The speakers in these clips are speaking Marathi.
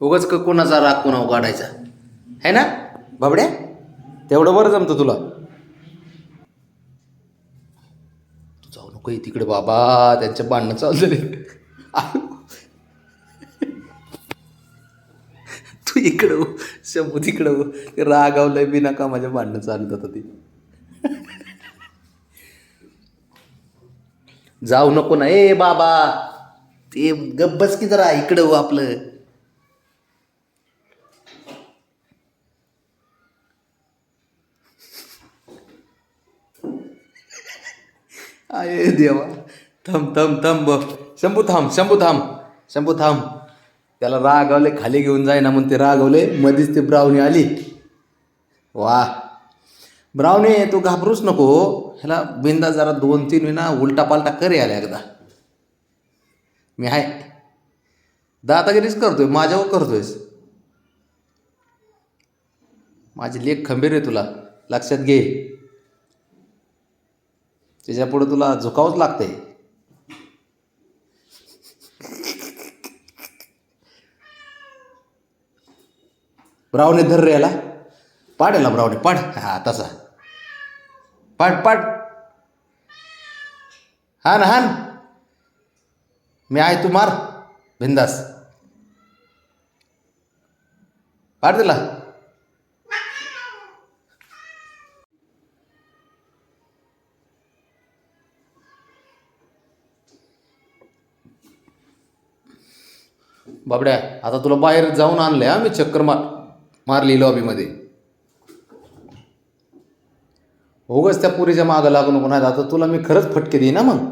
उगाच क कोणाचा राग कोणावर काढायचा है ना? बाबड्या? तेवढं बरं जमतं तुला. तू जाऊ नको तिकडे बाबा त्यांच्या भांडणं चालले तू इकडं हो, शंभू तिकडं हो. रागावलंय बी नका माझ्या कामाच्या भांडणं चालत होतं ते? जाऊ नको ना. ए बाबा ते गब्बस की जरा इकडं हो आपलं. अरे देवा. थांब थांब थांब. ब शंभू थांब शंभू थांब. शंभू थांब. त्याला रागवले खाली घेऊन जाय ना म्हणून ते रागवले. मध्येच ते ब्राऊनी आली. वा. ब्राऊनी तू घाबरूच नको हो. ह्याला बिंदा जरा दोन तीन विना उलटा पालटा करे आल्या एकदा. मी आहे दादागिरीच करतोय माझ्यावर करतोयस. माझी लेख खंबीर आहे तुला. लक्षात घे. त्याच्यापुढे तुला झुकावंच लागते ब्रावने धर रे याला. पाड याला ब्रावने पाड. हा तसा. पाड पाड. हान हान. मी आहे तू मार बिंदास. पाड दिला बाबड्या आता तुला बाहेर जाऊन आणलंय आम्ही मी चक्कर मार मारली लॉबीमध्ये होगच त्या पुरीच्या मागं लागू नको नाही आता तुला मी खरंच फटके देईन ना मग.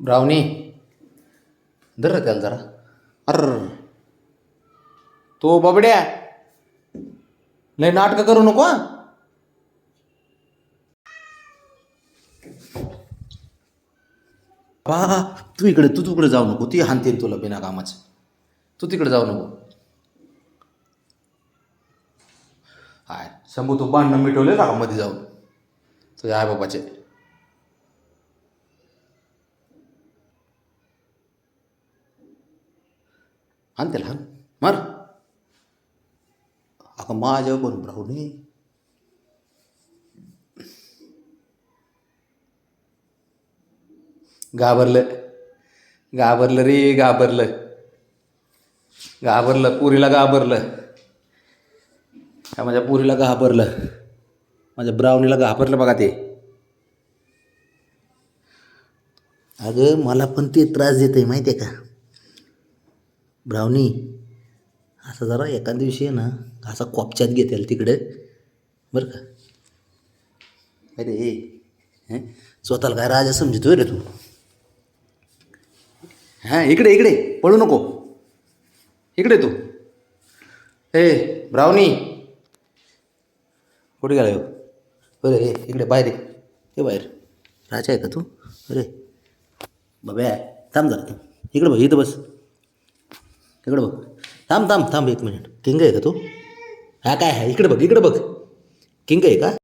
ब्राउनी धर त्याला जरा. अर. तो बबड्या. लय नाटकं करू नको हा. बा तू इकडे तू तिकडे जाऊ नको. ती हानते तुला बिना कामाचं. तू तिकडे जाऊ नको. हाय शंभू तू भांडणं मिटवले का मध्ये जाऊन. तुझ्या आई बाबाचे. हान त्याला हान मार अगं माझ्या पण ब्राऊनी घाबरलं घाबरलं रे घाबरलं घाबरलं पुरीला घाबरलं का माझ्या पुरीला घाबरलं माझ्या ब्राऊनीला घाबरलं बघा ते अगं मला पण ते त्रास देत आहे माहिती आहे का ब्राउनी असं जरा एका दिवशी आहे ना असा कोपच्यात घेतेल तिकडे. बरं का? अरे हे? स्वतःला काय राजा समजतोय रे तू? हां इकडे इकडे पळू नको. इकडे तू. ए ब्राउनी. कुठे गेला हो? अरे हे इकडे बाहेर ये बाहेर. राजा आहे का तू? अरे बाब्या थांब जरा तू. इकडे बघ इथं बस. इकडं बघ. थांब थांब थांब एक मिनिट. किंग आहे का तू? हा काय आहे? इकडं बघ इकडं बघ. किंग आहे का?